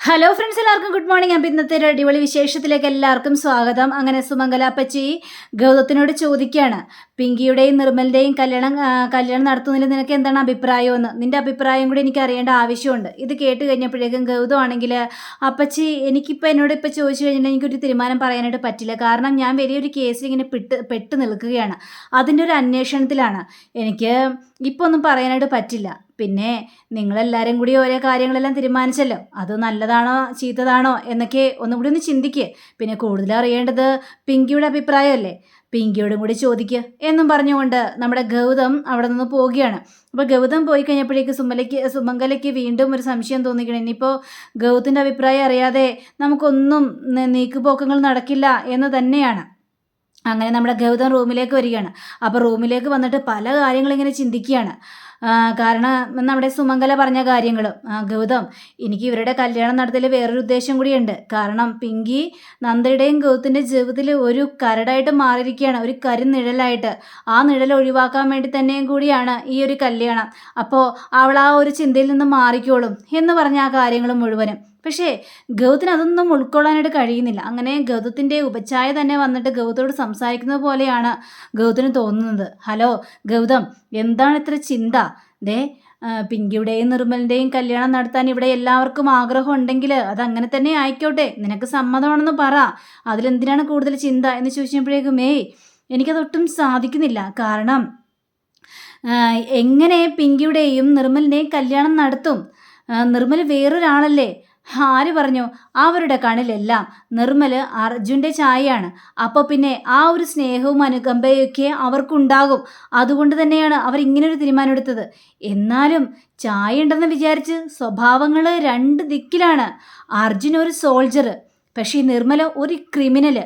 Hello friends എല്ലാവർക്കും good morning അപ്പം ഇന്നത്തെ ഒരു അടിപൊളി വിശേഷത്തിലേക്ക് എല്ലാവർക്കും സ്വാഗതം. അങ്ങനെ സുമംഗല അപ്പച്ചി ഗൗതത്തിനോട് ചോദിക്കുകയാണ് പിങ്കിയുടെയും നിർമ്മലിന്റെയും കല്യാണം കല്യാണം നടത്തുന്നതിൽ നിനക്ക് എന്താണ് അഭിപ്രായം എന്ന് നിന്റെ അഭിപ്രായം കൂടി എനിക്ക് അറിയേണ്ട ആവശ്യമുണ്ട്. ഇത് കേട്ട് കഴിഞ്ഞപ്പോഴേക്കും ഗൗതം ആണെങ്കിൽ അപ്പച്ചി എനിക്കിപ്പോൾ എന്നോട് ഇപ്പോൾ ചോദിച്ചു കഴിഞ്ഞിട്ടുണ്ടെങ്കിൽ എനിക്കൊരു തീരുമാനം പറയാനായിട്ട് പറ്റില്ല. കാരണം ഞാൻ വലിയൊരു കേസിൽ ഇങ്ങനെ പെട്ട് പെട്ട് നിൽക്കുകയാണ്. അതിന്റെ ഒരു അന്വേഷണത്തിലാണ്. എനിക്ക് ഇപ്പോൾ ഒന്നും പറയാനായിട്ട് പറ്റില്ല. പിന്നെ നിങ്ങളെല്ലാവരും കൂടി ഓരോ കാര്യങ്ങളെല്ലാം തീരുമാനിച്ചല്ലോ. അത് നല്ലതാണോ ചീത്തതാണോ എന്നൊക്കെ ഒന്നും കൂടി ഒന്ന് ചിന്തിക്കുക പിന്നെ കൂടുതൽ അറിയേണ്ടത് പിങ്കിയുടെ അഭിപ്രായമല്ലേ. പിങ്കിയോടും കൂടി ചോദിക്കുക എന്നും പറഞ്ഞുകൊണ്ട് നമ്മുടെ ഗൗതം അവിടെ നിന്ന് പോവുകയാണ്. അപ്പോൾ ഗൗതം പോയി കഴിഞ്ഞപ്പോഴേക്ക് സുമലയ്ക്ക് സുമംഗലയ്ക്ക് വീണ്ടും ഒരു സംശയം തോന്നിക്കണം. ഇനിയിപ്പോൾ ഗൗതത്തിന്റെ അഭിപ്രായം അറിയാതെ നമുക്കൊന്നും നീക്കുപോക്കങ്ങൾ നടക്കില്ല എന്ന് തന്നെയാണ്. അങ്ങനെ നമ്മുടെ ഗൗതം റൂമിലേക്ക് വരികയാണ്. അപ്പോൾ റൂമിലേക്ക് വന്നിട്ട് പല കാര്യങ്ങളിങ്ങനെ ചിന്തിക്കുകയാണ്. കാരണം നമ്മുടെ സുമംഗല പറഞ്ഞ കാര്യങ്ങളും ഗൗതം എനിക്ക് ഇവരുടെ കല്യാണം നടത്തൽ വേറൊരു ഉദ്ദേശം കൂടിയുണ്ട്. കാരണം പിങ്കി നന്ദയുടെയും ഗൗതത്തിന്റെ ജീവിതത്തിൽ ഒരു കരടായിട്ട് മാറിയിരിക്കുകയാണ്. ഒരു കരിനിഴലായിട്ട്. ആ നിഴൽ ഒഴിവാക്കാൻ വേണ്ടി തന്നെയും കൂടിയാണ് ഈ ഒരു കല്യാണം. അപ്പോൾ അവൾ ആ ഒരു ചിന്തയിൽ നിന്ന് മാറിക്കോളും എന്ന് പറഞ്ഞ ആ കാര്യങ്ങൾ മുഴുവനും. പക്ഷേ ഗൗതത്തിന് അതൊന്നും ഉൾക്കൊള്ളാനായിട്ട് കഴിയുന്നില്ല. അങ്ങനെ ഗൗതത്തിന്റെ ഉപചായ തന്നെ വന്നിട്ട് ഗൗതത്തോട് സംസാരിക്കുന്നത് പോലെയാണ് ഗൗതത്തിന് തോന്നുന്നത്. ഹലോ ഗൗതം എന്താണ് ഇത്ര ചിന്ത? ദേ പിങ്കിയുടെയും നിർമ്മലിന്റെയും കല്യാണം നടത്താൻ ഇവിടെ എല്ലാവർക്കും ആഗ്രഹം ഉണ്ടെങ്കിൽ അതങ്ങനെ തന്നെ ആയിക്കോട്ടെ. നിനക്ക് സമ്മതമാണെന്ന് പറ. അതിലെന്തിനാണ് കൂടുതൽ ചിന്ത? എന്ന് ചോദിച്ചപ്പോഴേക്കും ഏയ് എനിക്കതൊട്ടും സാധിക്കുന്നില്ല. കാരണം എങ്ങനെ പിങ്കിയുടെയും നിർമ്മലിന്റെയും കല്യാണം നടത്തും? നിർമ്മൽ വേറൊരാളല്ലേ? ആര് പറഞ്ഞു അവരുടെ കണ്ണിലെല്ലാം നിർമ്മൽ അർജുന്റെ ചായയാണ്. അപ്പോൾ പിന്നെ ആ ഒരു സ്നേഹവും അനുകമ്പയൊക്കെ അവർക്കുണ്ടാകും. അതുകൊണ്ട് തന്നെയാണ് അവർ ഇങ്ങനൊരു തീരുമാനം എടുത്തത്. എന്നാലും ചായ ഉണ്ടെന്ന് വിചാരിച്ച് സ്വഭാവങ്ങൾ രണ്ട് ദിക്കിലാണ്. അർജുൻ ഒരു സോൾജർ പക്ഷേ നിർമ്മല ഒരു ക്രിമിനൽ.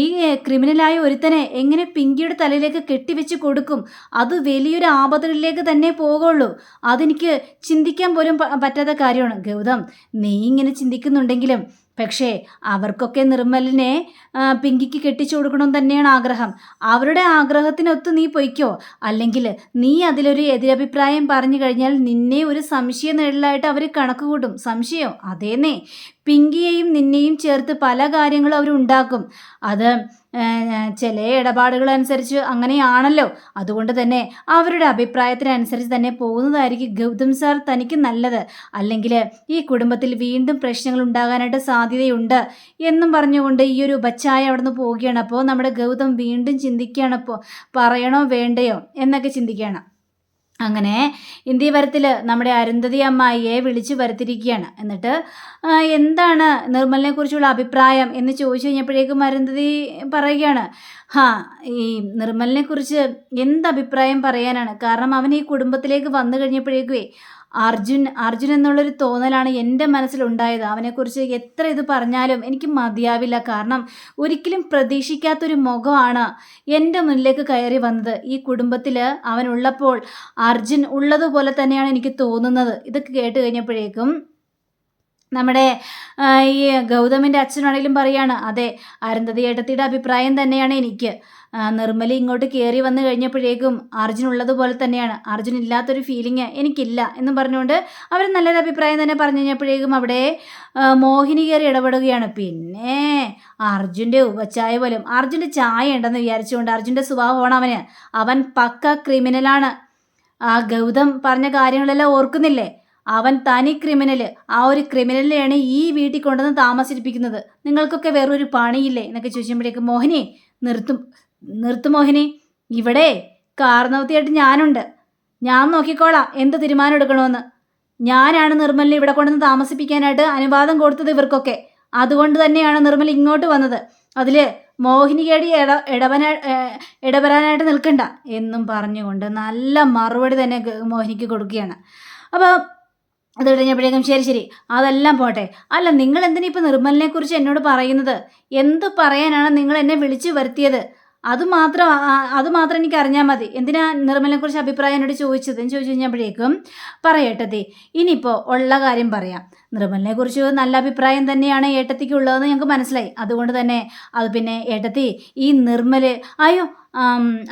ഈ ക്രിമിനലായ ഒരുത്തനെ എങ്ങനെ പിങ്കിയുടെ തലയിലേക്ക് കെട്ടിവെച്ച് കൊടുക്കും? അത് വലിയൊരു ആപത്തിലേക്ക് തന്നെ പോകുള്ളൂ. അതെനിക്ക് ചിന്തിക്കാൻ പോലും പറ്റാത്ത കാര്യമാണ്. ഗൗതം നീ ഇങ്ങനെ ചിന്തിക്കുന്നുണ്ടെങ്കിലും പക്ഷേ അവർക്കൊക്കെ നിർമ്മലിനെ പിങ്കിക്ക് കെട്ടിച്ചു കൊടുക്കണം തന്നെയാണ് ആഗ്രഹം. അവരുടെ ആഗ്രഹത്തിനൊത്ത് നീ പൊയ്ക്കോ. അല്ലെങ്കിൽ നീ അതിലൊരു എതിരഭിപ്രായം പറഞ്ഞു കഴിഞ്ഞാൽ നിന്നെ ഒരു സംശയ നിഴലായിട്ട് അവർ കണക്ക് കൂട്ടും സംശയം? അതേന്നേ. പിങ്കിയെയും നിന്നെയും ചേർത്ത് പല കാര്യങ്ങളും അവർ ഉണ്ടാക്കും. അത് ചില ഇടപാടുകൾ അനുസരിച്ച് അങ്ങനെയാണല്ലോ. അതുകൊണ്ട് തന്നെ അവരുടെ അഭിപ്രായത്തിനനുസരിച്ച് തന്നെ പോകുന്നതായിരിക്കും ഗൗതം സാർ തനിക്ക് നല്ലത്. അല്ലെങ്കിൽ ഈ കുടുംബത്തിൽ വീണ്ടും പ്രശ്നങ്ങൾ ഉണ്ടാകാനായിട്ട് സാധ്യതയുണ്ട് എന്നും പറഞ്ഞുകൊണ്ട് ഈ ഒരു ഉപച്ചായ അവിടെ നിന്ന് പോവുകയാണ്. അപ്പോൾ നമ്മുടെ ഗൗതം വീണ്ടും ചിന്തിക്കുകയാണ്. അപ്പോൾ പറയണോ വേണ്ടയോ എന്നൊക്കെ ചിന്തിക്കുകയാണ്. അങ്ങനെ ഇന്ത്യ വരത്തിൽ നമ്മുടെ അരുന്ധതി അമ്മായിയെ വിളിച്ചു വരുത്തിയിരിക്കുകയാണ്. എന്നിട്ട് എന്താണ് നിർമ്മലിനെ കുറിച്ചുള്ള അഭിപ്രായം എന്ന് ചോദിച്ചു കഴിഞ്ഞപ്പോഴേക്കും അരുന്ധതി പറയുകയാണ് ഹാ ഈ നിർമ്മലിനെക്കുറിച്ച് എന്ത് അഭിപ്രായം പറയാനാണ്? കാരണം അവൻ ഈ കുടുംബത്തിലേക്ക് വന്നു കഴിഞ്ഞപ്പോഴേക്കുവേ അർജുൻ അർജുൻ എന്നുള്ളൊരു തോന്നലാണ് എന്റെ മനസ്സിലുണ്ടായത്. അവനെക്കുറിച്ച് എത്ര ഇത് പറഞ്ഞാലും എനിക്ക് മതിയാവില്ല. കാരണം ഒരിക്കലും പ്രതീക്ഷിക്കാത്തൊരു മുഖമാണ് എന്റെ മുന്നിലേക്ക് കയറി വന്നത്. ഈ കുടുംബത്തിൽ അവനുള്ളപ്പോൾ അർജുൻ ഉള്ളതുപോലെ തന്നെയാണ് എനിക്ക് തോന്നുന്നത്. ഇതൊക്കെ കേട്ട് കഴിഞ്ഞപ്പോഴേക്കും നമ്മുടെ ഈ ഗൗതമിന്റെ അച്ഛനാണെങ്കിലും പറയാണ് അതെ അരുന്ധതി ഏട്ടത്തിയുടെ അഭിപ്രായം തന്നെയാണ് എനിക്ക്. നിർമ്മലി ഇങ്ങോട്ട് കയറി വന്നു കഴിഞ്ഞപ്പോഴേക്കും അർജുൻ ഉള്ളതുപോലെ തന്നെയാണ്. അർജുൻ ഇല്ലാത്തൊരു ഫീലിംഗ് എനിക്കില്ല. എന്നും പറഞ്ഞുകൊണ്ട് അവർ നല്ലൊരു അഭിപ്രായം തന്നെ പറഞ്ഞു കഴിഞ്ഞപ്പോഴേക്കും അവിടെ മോഹിനി കയറി ഇടപെടുകയാണ്. പിന്നെ അർജുന്റെ ഉപചായ പോലും അർജുന്റെ ചായ ഉണ്ടെന്ന് വിചാരിച്ചുകൊണ്ട് അർജുന്റെ സ്വഭാവമാണ് അവന്. അവൻ പക്ക ക്രിമിനലാണ് ആ ഗൗതം പറഞ്ഞ കാര്യങ്ങളെല്ലാം ഓർക്കുന്നില്ലേ? അവൻ തനി ക്രിമിനൽ ആ ഒരു ക്രിമിനലിനെയാണ് ഈ വീട്ടിൽ കൊണ്ടുവന്ന് താമസിപ്പിക്കുന്നത്. നിങ്ങൾക്കൊക്കെ വേറൊരു പണിയില്ലേ? എന്നൊക്കെ ചോദിക്കുമ്പോഴേക്ക് മോഹിനി നിർത്തും നിർത്തും മോഹിനി. ഇവിടെ കാർന്നവത്തിയായിട്ട് ഞാനുണ്ട്. ഞാൻ നോക്കിക്കോളാം എന്ത് തീരുമാനം എടുക്കണമെന്ന്. ഞാനാണ് നിർമ്മലിനെ ഇവിടെ കൊണ്ടുവന്ന് താമസിപ്പിക്കാനായിട്ട് അനുവാദം കൊടുത്തത് ഇവർക്കൊക്കെ. അതുകൊണ്ട് തന്നെയാണ് നിർമ്മൽ ഇങ്ങോട്ട് വന്നത്. അതിൽ മോഹിനികേടി ഇട ഇടപെന ഇടപെടാനായിട്ട് നിൽക്കണ്ട എന്നും പറഞ്ഞുകൊണ്ട് നല്ല മറുപടി തന്നെ മോഹിനിക്ക് കൊടുക്കുകയാണ്. അപ്പോൾ അത് കഴിഞ്ഞപ്പോഴേക്കും ശരി ശരി അതെല്ലാം പോട്ടെ. അല്ല നിങ്ങൾ എന്തിനാ ഇപ്പോൾ നിർമ്മലിനെ കുറിച്ച് എന്നോട് പറയുന്നത്? എന്ത് പറയാനാണ് നിങ്ങൾ എന്നെ വിളിച്ചു വരുത്തിയത്? അത് മാത്രം അത് മാത്രം എനിക്ക് അറിഞ്ഞാൽ മതി. എന്തിനാ നിർമ്മലിനെ കുറിച്ച് അഭിപ്രായം എന്നോട് ചോദിച്ചത്? എന്ന് ചോദിച്ചു കഴിഞ്ഞപ്പോഴേക്കും പറയട്ടെ ഇനിയിപ്പോൾ ഉള്ള കാര്യം പറയാം. നിർമ്മലിനെ കുറിച്ച് നല്ല അഭിപ്രായം തന്നെയാണ് ഏട്ടത്തിക്ക് ഉള്ളതെന്ന് ഞങ്ങൾക്ക് മനസ്സിലായി. അതുകൊണ്ട് തന്നെ അത് പിന്നെ ഏട്ടത്തി ഈ നിർമ്മൽ അയ്യോ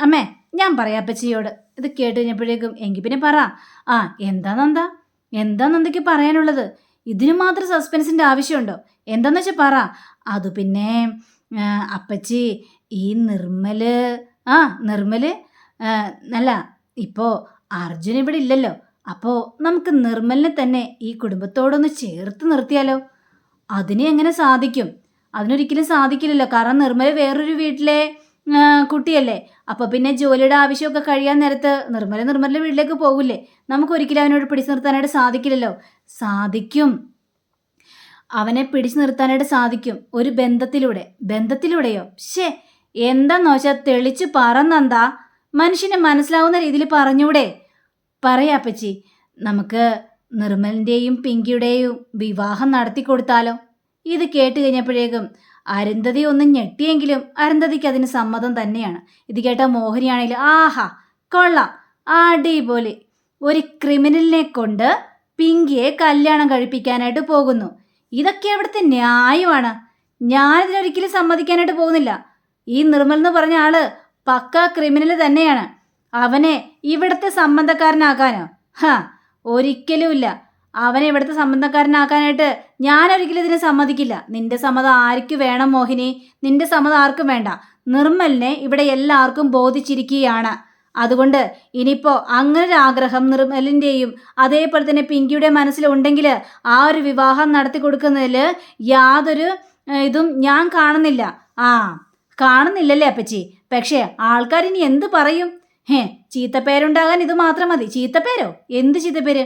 അമ്മേ ഞാൻ പറയാം അപ്പച്ചിയോട്. ഇത് കേട്ട് കഴിഞ്ഞപ്പോഴേക്കും എങ്കിൽ പിന്നെ പറ. ആ എന്താ നന്ദ? എന്താ നന്ദയ്ക്ക് പറയാനുള്ളത്? ഇതിനു മാത്രം സസ്പെൻസിന്റെ ആവശ്യമുണ്ടോ? എന്താന്ന് വെച്ചാൽ പറ. അത് പിന്നെ അപ്പച്ചി ഈ നിർമ്മൽ ആ നിർമ്മൽ അല്ല ഇപ്പോൾ അർജുൻ ഇവിടെ ഇല്ലല്ലോ. അപ്പോൾ നമുക്ക് നിർമ്മലിനെ തന്നെ ഈ കുടുംബത്തോടൊന്ന് ചേർത്ത് നിർത്തിയാലോ? അതിനെ എങ്ങനെ സാധിക്കും? അതിനൊരിക്കലും സാധിക്കില്ലല്ലോ. കാരണം നിർമ്മല വേറൊരു വീട്ടിലെ കുട്ടിയല്ലേ? അപ്പോൾ പിന്നെ ജോലിയുടെ ആവശ്യമൊക്കെ കഴിയാൻ നേരത്ത് നിർമ്മല നിർമ്മല വീട്ടിലേക്ക് പോകില്ലേ? നമുക്ക് ഒരിക്കലും അവനോട് പിടിച്ചു നിർത്താനായിട്ട് സാധിക്കില്ലല്ലോ. സാധിക്കും. അവനെ പിടിച്ചു നിർത്താനായിട്ട് സാധിക്കും. ഒരു ബന്ധത്തിലൂടെ. ബന്ധത്തിലൂടെയോ? ഷേ എന്താന്ന് വെച്ചാൽ തെളിച്ച് പറന്നെന്താ? മനുഷ്യനെ മനസ്സിലാവുന്ന രീതിയിൽ പറഞ്ഞൂടെ. പറയാ അപ്പച്ചി. നമുക്ക് നിർമ്മലിന്റെയും പിങ്കിയുടെയും വിവാഹം നടത്തി കൊടുത്താലോ ഇത് കേട്ട് കഴിഞ്ഞപ്പോഴേക്കും അരുന്ധതി ഒന്ന് ഞെട്ടിയെങ്കിലും അരുന്ധതിക്ക് അതിന് സമ്മതം തന്നെയാണ്. ഇത് കേട്ട മോഹിനിയാണെങ്കിൽ ആഹാ കൊള്ളാം അടിപൊളി. ഒരു ക്രിമിനലിനെ കൊണ്ട് പിങ്കിയെ കല്യാണം കഴിപ്പിക്കാനായിട്ട് പോകുന്നു. ഇതൊക്കെ അവിടുത്തെ ന്യായമാണ്. ഞാനിതിനൊരിക്കലും സമ്മതിക്കാനായിട്ട് പോകുന്നില്ല. ഈ നിർമ്മൽ എന്ന് പറഞ്ഞ ആൾ പക്ക ക്രിമിനൽ തന്നെയാണ്. അവനെ ഇവിടുത്തെ സംബന്ധക്കാരനാക്കാനോ? ഹാ ഒരിക്കലുമില്ല. അവനെ ഇവിടുത്തെ സംബന്ധക്കാരനാക്കാനായിട്ട് ഞാൻ ഒരിക്കലും ഇതിനെ സമ്മതിക്കില്ല. നിന്റെ സമ്മതം ആർക്ക് വേണം മോഹിനി? നിന്റെ സമ്മതം ആർക്കും വേണ്ട. നിർമ്മലിനെ ഇവിടെ എല്ലാവർക്കും ബോധിച്ചിരിക്കുകയാണ്. അതുകൊണ്ട് ഇനിയിപ്പോൾ അങ്ങനെ ഒരു ആഗ്രഹം നിർമ്മലിന്റെയും അതേപോലെ തന്നെ പിങ്കിയുടെ മനസ്സിലുണ്ടെങ്കിൽ ആ ഒരു വിവാഹം നടത്തി കൊടുക്കുന്നതിൽ യാതൊരു ഇതും ഞാൻ കാണുന്നില്ല. ആ കാണുന്നില്ലല്ലേ അപ്പച്ചി? പക്ഷേ ആൾക്കാർ ഇനി എന്ത് പറയും? ഹേ ചീത്തപ്പേരുണ്ടാകാൻ ഇത് മാത്രം മതി. ചീത്തപ്പേരോ? എന്ത് ചീത്തപ്പേര്?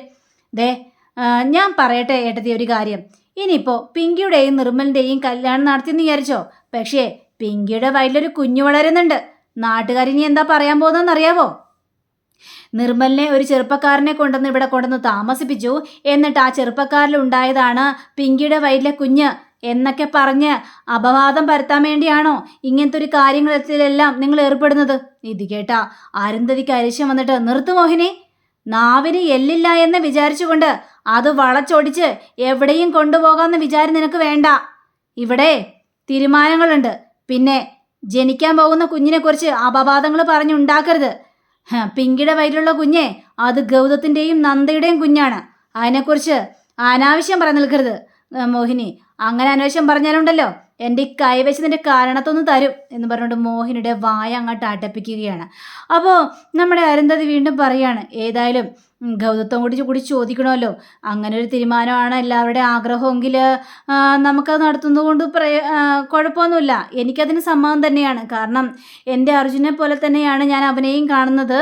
ദേ ഞാൻ പറയട്ടെ ഏട്ടത്തി ഒരു കാര്യം. ഇനിയിപ്പോൾ പിങ്കിയുടെയും നിർമ്മലിന്റെയും കല്യാണം നടത്തിയെന്ന് വിചാരിച്ചോ? പക്ഷേ പിങ്കിയുടെ വയറ്റിലൊരു കുഞ്ഞു വളരുന്നുണ്ട്. നാട്ടുകാരിനി എന്താ പറയാൻ പോകുന്നതെന്ന് അറിയാവോ നിർമ്മലിനെ ഒരു ചെറുപ്പക്കാരനെ കൊണ്ടുവന്ന് ഇവിടെ കൊണ്ടുവന്ന് താമസിപ്പിച്ചു. എന്നിട്ട് ആ ചെറുപ്പക്കാരിൽ ഉണ്ടായതാണ് പിങ്കിയുടെ വയറ്റിലെ കുഞ്ഞ് എന്നൊക്കെ പറഞ്ഞ് അപവാദം പരത്താൻ വേണ്ടിയാണോ ഇങ്ങനത്തെ ഒരു കാര്യങ്ങളിലെല്ലാം നിങ്ങൾ ഏർപ്പെടുന്നത്? ഇത് കേട്ടാ അരുന്ധതിക്ക് അരിശം വന്നിട്ട് നിർത്തു മോഹിനി നാവിന് എല്ലില്ല എന്ന് വിചാരിച്ചുകൊണ്ട് അത് വളച്ചൊടിച്ച് എവിടെയും കൊണ്ടുപോകാമെന്ന് വിചാരം നിനക്ക് വേണ്ട. ഇവിടെ തീരുമാനങ്ങളുണ്ട്. പിന്നെ ജനിക്കാൻ പോകുന്ന കുഞ്ഞിനെക്കുറിച്ച് അപവാദങ്ങൾ പറഞ്ഞുണ്ടാക്കരുത് പിങ്കിടെ വയറ്റിലുള്ള കുഞ്ഞെ അത് ഗൗതത്തിന്റെയും നന്ദയുടെയും കുഞ്ഞാണ്. അതിനെക്കുറിച്ച് അനാവശ്യം പറഞ്ഞു നിൽക്കരുത്. മോഹിനി അങ്ങനെ അനാവശ്യം പറഞ്ഞാലുണ്ടല്ലോ. എന്റെ ഈ കൈവച്ച് കാരണത്തൊന്ന് തരും എന്ന് പറഞ്ഞുകൊണ്ട് മോഹിനിയുടെ വായ അങ്ങോട്ട് അടപ്പിക്കുകയാണ്. അപ്പോൾ നമ്മുടെ അരുന്ധതി വീണ്ടും പറയാണ് ഏതായാലും ഗൗതത്വം കൂടി കൂടി ചോദിക്കണമല്ലോ. അങ്ങനെ ഒരു തീരുമാനമാണ് എല്ലാവരുടെയും ആഗ്രഹമെങ്കിൽ നമുക്കത് നടത്തുന്നത് കൊണ്ട് കുഴപ്പമൊന്നുമില്ല. എനിക്കതിന് സമ്മതം തന്നെയാണ്. കാരണം എന്റെ അർജുനെ പോലെ തന്നെയാണ് ഞാൻ അവനെയും കാണുന്നത്.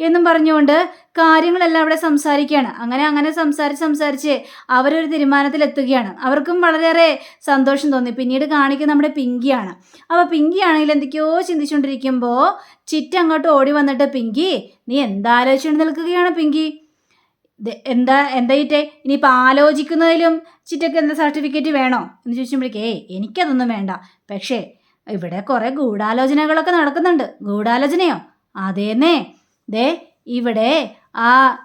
എന്നും പറഞ്ഞുകൊണ്ട് കാര്യങ്ങളെല്ലാം അവിടെ സംസാരിക്കുകയാണ്. അങ്ങനെ അങ്ങനെ സംസാരിച്ച് സംസാരിച്ച് അവരൊരു തീരുമാനത്തിലെത്തുകയാണ്. അവർക്കും വളരെയേറെ സന്തോഷം തോന്നി. പിന്നീട് കാണിക്കുന്ന നമ്മുടെ പിങ്കിയാണ്. അപ്പോൾ പിങ്കി ആണെങ്കിൽ എന്തൊക്കെയോ ചിന്തിച്ചുകൊണ്ടിരിക്കുമ്പോൾ ചിറ്റ് അങ്ങോട്ട് ഓടി വന്നിട്ട് പിങ്കി നീ എന്താലോചിച്ചുകൊണ്ട് നിൽക്കുകയാണ് പിങ്കി? എന്താ എന്തായിട്ടെ ഇനിയിപ്പോൾ ആലോചിക്കുന്നതിലും ചിറ്റൊക്കെ എന്താ സർട്ടിഫിക്കറ്റ് വേണോ? എന്ന് ചോദിച്ചുമ്പോഴേക്കേ ഏയ് എനിക്കതൊന്നും വേണ്ട. പക്ഷേ ഇവിടെ കുറേ ഗൂഢാലോചനകളൊക്കെ നടക്കുന്നുണ്ട്. ഗൂഢാലോചനയോ? അതേന്നേ. ദേ ഇവിടെ ആ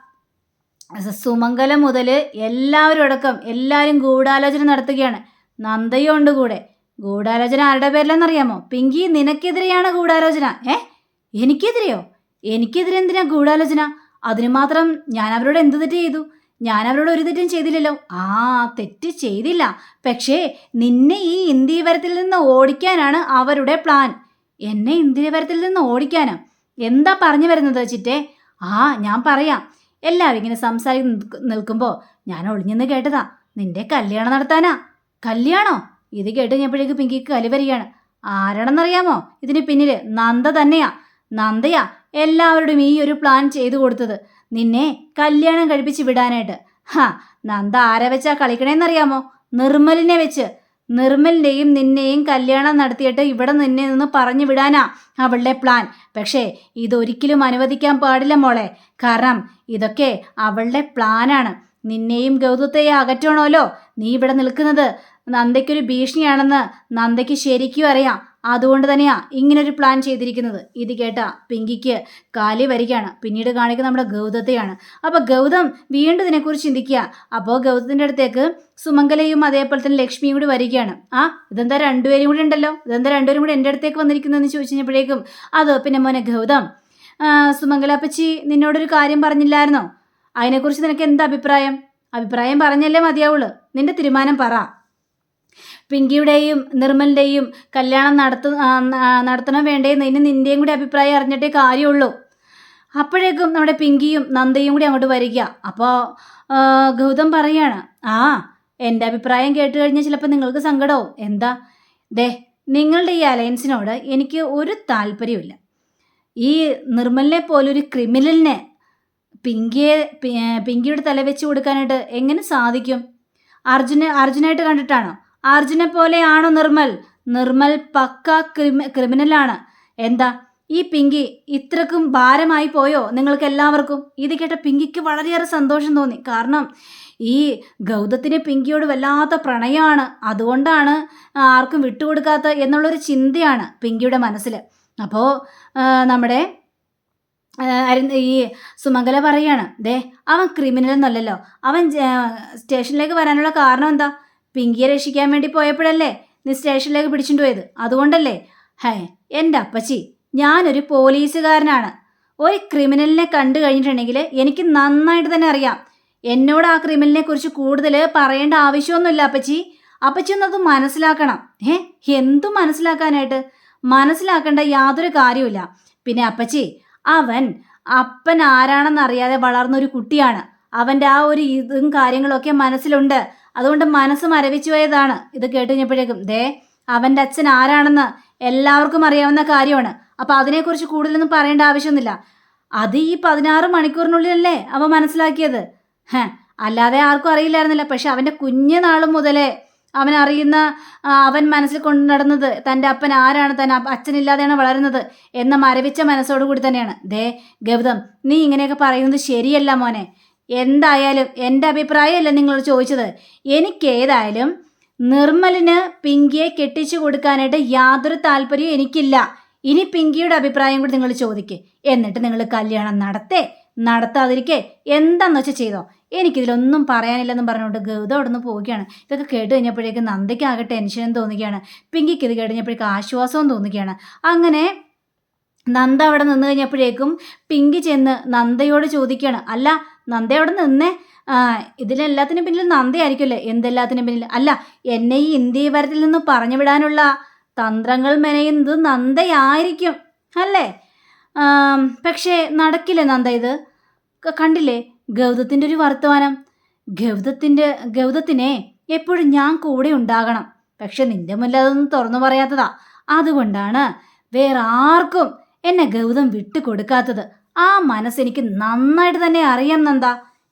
സുമംഗലം മുതൽ എല്ലാവരും അടക്കം എല്ലാവരും ഗൂഢാലോചന നടത്തുകയാണ്. നന്ദയും ഉണ്ട് കൂടെ. ഗൂഢാലോചന ആരുടെ പേരിലെന്നറിയാമോ? പിങ്കി നിനക്കെതിരെയാണ് ഗൂഢാലോചന. ഏ? എനിക്കെതിരെയോ? എനിക്കെതിരെ എന്തിനാ ഗൂഢാലോചന? അതിന് മാത്രം ഞാൻ അവരോട് എന്ത് തെറ്റ് ചെയ്തു? ഞാൻ അവരോട് ഒരു തെറ്റും ചെയ്തില്ലല്ലോ. ആ തെറ്റ് ചെയ്തില്ല. പക്ഷേ നിന്നെ ഈ ഇന്ത്യവരത്തിൽ നിന്ന് ഓടിക്കാനാണ് അവരുടെ പ്ലാൻ. എന്നെ ഇന്ത്യവരത്തിൽ നിന്ന് ഓടിക്കാനാ. എന്താ പറഞ്ഞു വരുന്നത് ചിറ്റേ? ആ ഞാൻ പറയാം. എല്ലാവരും ഇങ്ങനെ സംസാരിച്ച് നിൽക്ക്- നിൽക്കുമ്പോൾ ഞാൻ ഒളിഞ്ഞെന്ന് കേട്ടതാ. നിന്റെ കല്യാണം നടത്താനാ? കല്യാണോ? ഇത് കേട്ട് കഴിഞ്ഞപ്പോഴേക്ക് പിങ്കിക്ക് കലി വരികയാണ്. ആരാണെന്നറിയാമോ? ഇതിന് പിന്നിൽ നന്ദ തന്നെയാ. നന്ദയാ എല്ലാവരുടെയും ഈ ഒരു പ്ലാൻ ചെയ്തു കൊടുത്തത്. നിന്നെ കല്യാണം കഴിപ്പിച്ച് വിടാനായിട്ട്. ഹാ നന്ദ ആരെ വെച്ചാ കളിക്കണേന്നറിയാമോ? നിർമ്മലിനെ വെച്ച്. നിർമ്മലിന്റെയും നിന്നെയും കല്യാണം നടത്തിയിട്ട് ഇവിടെ നിന്നെ നിന്ന് പറഞ്ഞു വിടാനാ അവളുടെ പ്ലാൻ പക്ഷേ ഇതൊരിക്കലും അനുവദിക്കാൻ പാടില്ല മോളെ. കാരണം ഇതൊക്കെ അവളുടെ പ്ലാനാണ് നിന്നെയും ഗൗതത്തെയും അകറ്റണമല്ലോ. നീ ഇവിടെ നിൽക്കുന്നത് നന്ദയ്ക്കൊരു ഭീഷണിയാണെന്ന് നന്ദയ്ക്ക് ശരിക്കും അറിയാം. അതുകൊണ്ട് തന്നെയാ ഇങ്ങനൊരു പ്ലാൻ ചെയ്തിരിക്കുന്നത്. ഇത് കേട്ട പിങ്കിക്ക് കാലി വരികയാണ്. പിന്നീട് കാണിക്കുന്ന നമ്മുടെ ഗൗതത്തെയാണ്. അപ്പോൾ ഗൗതം വീണ്ടും ഇതിനെക്കുറിച്ച് ചിന്തിക്കുക. അപ്പോൾ ഗൗതത്തിന്റെ അടുത്തേക്ക് സുമംഗലയും അതേപോലെ തന്നെ ലക്ഷ്മിയും കൂടി വരികയാണ്. ആ ഇതെന്താ രണ്ടുപേരും കൂടി ഉണ്ടല്ലോ? ഇതെന്താ രണ്ടുപേരും കൂടി എന്റെ അടുത്തേക്ക് വന്നിരിക്കുന്നതെന്ന് ചോദിച്ചു കഴിഞ്ഞപ്പോഴേക്കും അത് പിന്നെ മോനെ ഗൗതം സുമംഗലപ്പച്ചി നിന്നോടൊരു കാര്യം പറഞ്ഞില്ലായിരുന്നോ? അതിനെക്കുറിച്ച് നിനക്ക് എന്താ അഭിപ്രായം? അഭിപ്രായം പറഞ്ഞല്ലേ മതിയാവുള്ളൂ. നിന്റെ തീരുമാനം പറ. പിങ്കിയുടെയും നിർമ്മലിന്റെയും കല്യാണം നടത്ത നടത്തണം വേണ്ടേന്ന് ഇനി നിന്റെയും കൂടി അഭിപ്രായം അറിഞ്ഞിട്ടേ കാര്യമുള്ളൂ. അപ്പോഴേക്കും നമ്മുടെ പിങ്കിയും നന്ദയും കൂടി അങ്ങോട്ട് വരിക. അപ്പോൾ ഗൗതം പറയാണ് ആ എന്റെ അഭിപ്രായം കേട്ട് കഴിഞ്ഞാൽ ചിലപ്പോൾ നിങ്ങൾക്ക് സങ്കടവും. എന്താ? ദേ നിങ്ങളുടെ ഈ അലയൻസിനോട് എനിക്ക് ഒരു താല്പര്യമില്ല ഈ നിർമ്മലിനെ പോലൊരു ക്രിമിനലിനെ പിങ്കിയെ പിങ്കിയുടെ തല വെച്ച് കൊടുക്കാനായിട്ട് എങ്ങനെ സാധിക്കും? അർജുന അർജുനായിട്ട് കണ്ടിട്ടാണോ? അർജുനെ പോലെയാണോ നിർമ്മൽ? നിർമ്മൽ പക്ക ക്രിമി ക്രിമിനലാണ്. എന്താ? ഈ പിങ്കി ഇത്രക്കും ഭാരമായി പോയോ നിങ്ങൾക്ക് എല്ലാവർക്കും ഇത് കേട്ട പിങ്കിക്ക് വളരെയേറെ സന്തോഷം തോന്നി. കാരണം ഈ ഗൗതത്തിന് പിങ്കിയോട് വല്ലാത്ത പ്രണയമാണ്. അതുകൊണ്ടാണ് ആർക്കും വിട്ടുകൊടുക്കാത്ത എന്നുള്ളൊരു ചിന്തയാണ് പിങ്കിയുടെ മനസ്സിൽ അപ്പോൾ നമ്മുടെ ഈ സുമംഗല പറയാണ് ദേ അവൻ ക്രിമിനൽ എന്നല്ലല്ലോ അവൻ സ്റ്റേഷനിലേക്ക് വരാനുള്ള കാരണം എന്താ? പിങ്കിയെ രക്ഷിക്കാൻ വേണ്ടി പോയപ്പോഴല്ലേ നീ സ്റ്റേഷനിലേക്ക് പിടിച്ചിട്ട് പോയത്? അതുകൊണ്ടല്ലേ? ഹേ എന്റെ അപ്പച്ചി ഞാനൊരു പോലീസുകാരനാണ്. ഒരു ക്രിമിനലിനെ കണ്ടു കഴിഞ്ഞിട്ടുണ്ടെങ്കിൽ എനിക്ക് നന്നായിട്ട് തന്നെ അറിയാം. എന്നോട് ആ ക്രിമിനലിനെ കുറിച്ച് കൂടുതൽ പറയേണ്ട ആവശ്യമൊന്നുമില്ല അപ്പച്ചി. അപ്പച്ചി ഒന്നത് മനസ്സിലാക്കണം. ഏ എന്തു മനസ്സിലാക്കാനായിട്ട്? മനസ്സിലാക്കേണ്ട യാതൊരു കാര്യമില്ല പിന്നെ അപ്പച്ചി അവൻ അപ്പൻ ആരാണെന്ന് അറിയാതെ വളർന്നൊരു കുട്ടിയാണ്. അവന്റെ ആ ഒരു ഇതും കാര്യങ്ങളൊക്കെ മനസ്സിലുണ്ട്. അതുകൊണ്ട് മനസ്സ് മരവിച്ചു പോയതാണ്. ഇത് കേട്ട് കഴിഞ്ഞപ്പോഴേക്കും ദേ അവന്റെ അച്ഛൻ ആരാണെന്ന് എല്ലാവർക്കും അറിയാവുന്ന കാര്യമാണ്. അപ്പോൾ അതിനെക്കുറിച്ച് കൂടുതലൊന്നും പറയേണ്ട ആവശ്യമൊന്നുമില്ല. അത് ഈ പതിനാറ് മണിക്കൂറിനുള്ളിലല്ലേ അവൻ മനസ്സിലാക്കിയത്? ഹേ അല്ലാതെ ആർക്കും അറിയില്ലായിരുന്നില്ല. പക്ഷെ അവന്റെ കുഞ്ഞു നാളും മുതലേ അവൻ അറിയുന്ന അവൻ മനസ്സിൽ കൊണ്ടു നടന്നത് തന്റെ അപ്പൻ ആരാണ് തൻ അച്ഛനില്ലാതെയാണ് വളരുന്നത് എന്ന മരവിച്ച മനസ്സോടു കൂടി തന്നെയാണ്. ദേ ഗൗതം നീ ഇങ്ങനെയൊക്കെ പറയുന്നത് ശരിയല്ല മോനെ. എന്തായാലും എന്റെ അഭിപ്രായമല്ല നിങ്ങൾ ചോദിച്ചത്? എനിക്കേതായാലും നിർമ്മലിന് പിങ്കിയെ കെട്ടിച്ചു കൊടുക്കാനായിട്ട് യാതൊരു താല്പര്യവും എനിക്കില്ല. ഇനി പിങ്കിയുടെ അഭിപ്രായം കൂടി നിങ്ങൾ ചോദിക്കേ. എന്നിട്ട് നിങ്ങൾ കല്യാണം നടത്തേ നടത്താതിരിക്കേ എന്താന്ന് വെച്ചാൽ ചെയ്തോ? എനിക്കിതിലൊന്നും പറയാനില്ലെന്നും പറഞ്ഞുകൊണ്ട് ഗൗതം അവിടെ നിന്ന് പോവുകയാണ്. ഇതൊക്കെ കേട്ട് കഴിഞ്ഞപ്പോഴേക്കും നന്ദയ്ക്കാകെ ടെൻഷനും തോന്നുകയാണ്. പിങ്കിക്ക് ഇത് കഴിഞ്ഞപ്പോഴേക്കും ആശ്വാസവും തോന്നുകയാണ്. അങ്ങനെ നന്ദ അവിടെ നിന്ന് കഴിഞ്ഞപ്പോഴേക്കും പിങ്കി ചെന്ന് നന്ദയോട് ചോദിക്കുകയാണ്. അല്ല നന്ദ അവിടെ നിന്നേ. ഇതിലെല്ലാത്തിനും പിന്നിൽ നന്ദയായിരിക്കുമല്ലേ എന്തെല്ലാത്തിനും പിന്നിൽ? അല്ല എന്നെ ഈ ഇന്ത്യ വരത്തിൽ നിന്ന് പറഞ്ഞു വിടാനുള്ള തന്ത്രങ്ങൾ മെനയുന്നത് നന്ദയായിരിക്കും അല്ലേ? പക്ഷേ നടക്കില്ലേ നന്ദ ഇത്? കണ്ടില്ലേ? ഗൗതത്തിന്റെ ഒരു വർത്തമാനം. ഗൗതത്തിന്റെ ഗൗതത്തിനെ എപ്പോഴും ഞാൻ കൂടെ ഉണ്ടാകണം. പക്ഷെ നിന്റെ മുന്നിൽ അതൊന്നും തുറന്നു പറയാത്തതാ. അതുകൊണ്ടാണ് വേറെ ആർക്കും എന്നെ ഗൗതം വിട്ടു കൊടുക്കാത്തത് ആ മനസ്സെനിക്ക് നന്നായിട്ട് തന്നെ അറിയാം നന്ദ.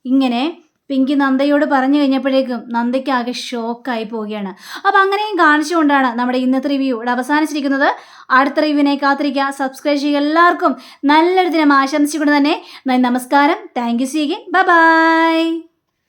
ഇങ്ങനെ പിങ്കി നന്ദയോട് പറഞ്ഞു കഴിഞ്ഞപ്പോഴേക്കും നന്ദയ്ക്ക് ആകെ ഷോക്കായി പോവുകയാണ്. അപ്പോൾ അങ്ങനെയും കാണിച്ചുകൊണ്ടാണ് നമ്മുടെ ഇന്നത്തെ റിവ്യൂ ഇവിടെ അവസാനിച്ചിരിക്കുന്നത്. അടുത്ത റിവ്യൂവിനെ കാത്തിരിക്കുക. സബ്സ്ക്രൈബ് ചെയ്യുക എല്ലാവർക്കും നല്ലൊരു ദിനം ആശംസിച്ചുകൊണ്ട് തന്നെ നമസ്കാരം. Thank you സീഗെ by